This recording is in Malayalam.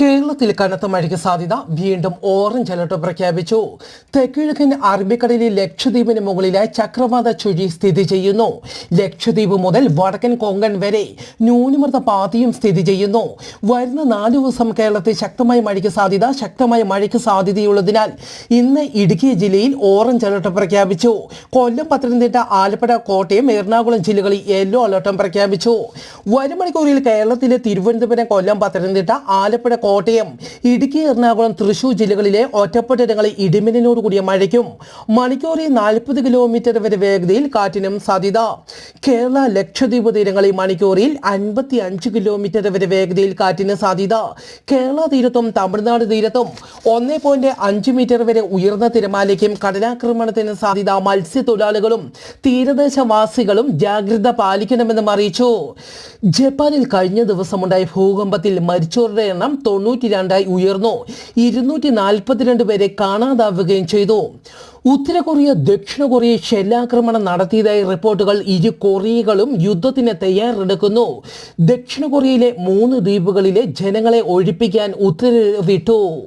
കേരളത്തിൽ കനത്ത മഴയ്ക്ക് സാധ്യത വീണ്ടും ഓറഞ്ച് അലർട്ട് പ്രഖ്യാപിച്ചു. തെക്കിഴക്കൻ അറബിക്കടലിൽ ലക്ഷദ്വീപിന് മുകളിലായി ചക്രവാത ചുഴി സ്ഥിതി ചെയ്യുന്നു. ലക്ഷദ്വീപ് മുതൽ വടക്കൻ കൊങ്കൺ വരെ ന്യൂനമർദ്ദ പാതയും സ്ഥിതി ചെയ്യുന്നു. വരുന്ന നാല് ദിവസം കേരളത്തിൽ ശക്തമായ മഴയ്ക്ക് സാധ്യത ശക്തമായ മഴയ്ക്ക് സാധ്യതയുള്ളതിനാൽ ഇന്ന് ഇടുക്കി ജില്ലയിൽ ഓറഞ്ച് അലർട്ട് പ്രഖ്യാപിച്ചു. കൊല്ലം പത്തനംതിട്ട ആലപ്പുഴ കോട്ടയം എറണാകുളം ജില്ലകളിൽ യെല്ലോ അലർട്ടും പ്രഖ്യാപിച്ചു. വരും മണിക്കൂറിൽ കേരളത്തിലെ തിരുവനന്തപുരം കൊല്ലം പത്തനംതിട്ട ആലപ്പുഴ കോട്ടയം. ഇടുക്കി എറണാകുളം തൃശൂർ ജില്ലകളിലെ ഒറ്റപ്പെട്ടിടങ്ങളിൽ ഇടിമിന്നലോട് കൂടിയ മഴയ്ക്കും മണിക്കൂറിൽ നാൽപ്പത് കിലോമീറ്റർ വരെ വേഗതയിൽ കാറ്റിനും സാധ്യത. കേരള ലക്ഷദ്വീപ് തീരങ്ങളിൽ മണിക്കൂറിൽ അൻപത്തി അഞ്ച് കിലോമീറ്റർ വരെ വേഗതയിൽ കാറ്റിന് സാധ്യത. കേരള തീരത്തും തമിഴ്നാട് തീരത്തും ഒന്ന് പോയിന്റ് അഞ്ച് മീറ്റർ വരെ ഉയർന്ന തിരമാലയ്ക്കും കടലാക്രമണത്തിന് സാധ്യത. മത്സ്യത്തൊഴിലാളികളും തീരദേശവാസികളും ജാഗ്രത പാലിക്കണമെന്നും അറിയിച്ചു. ജപ്പാനിൽ കഴിഞ്ഞ ദിവസമുണ്ടായ ഭൂകമ്പത്തിൽ മരിച്ചവരുടെ എണ്ണം തൊണ്ണൂറ്റി രണ്ടായി ഉയർന്നു. ഇരുന്നൂറ്റി നാൽപ്പത്തിരണ്ട് പേരെ കാണാതാവുകയും ചെയ്തു. ഉത്തര കൊറിയ ദക്ഷിണ കൊറിയ ഷെല്ലാക്രമണം നടത്തിയതായി റിപ്പോർട്ടുകൾ ഇരു കൊറിയകളും യുദ്ധത്തിന് തയ്യാറെടുക്കുന്നു. ദക്ഷിണ കൊറിയയിലെ മൂന്ന് ദ്വീപുകളിലെ ജനങ്ങളെ ഒഴിപ്പിക്കാൻ ഉത്തരവിട്ടു.